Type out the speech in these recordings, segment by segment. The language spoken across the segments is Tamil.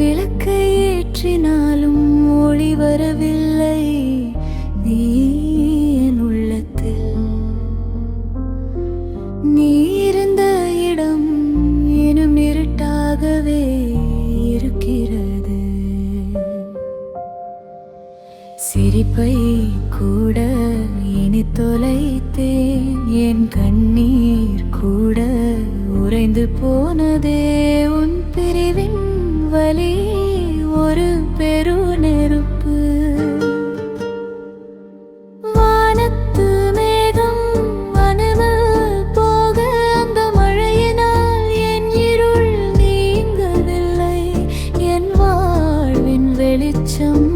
விளக்கை ஏற்றினாலும் ஒளி வரவில்லை. நீ என் உள்ளத்தில். நீ இருந்த இடம் எனும் இருட்டாகவே இருக்கிறது. சிரிப்பை கூட இனி தொலைத்தேன். என் கண்ணீர் கூட உறைந்து போனதே வலி ஒரு பெரு நெருப்பு வானத்து மேகம் வனவில் போக அந்த மழையினால் என் இருள் நீங்கவில்லை. என் வாழ்வின் வெளிச்சம்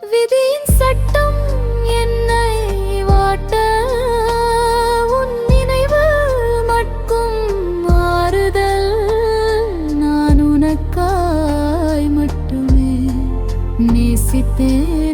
விதியின் சட்டம் என்னை வாட்ட உன் நினைவு மட்டும் மாறுதல். நான் உனக்காய் மட்டுமே நேசித்தேன்.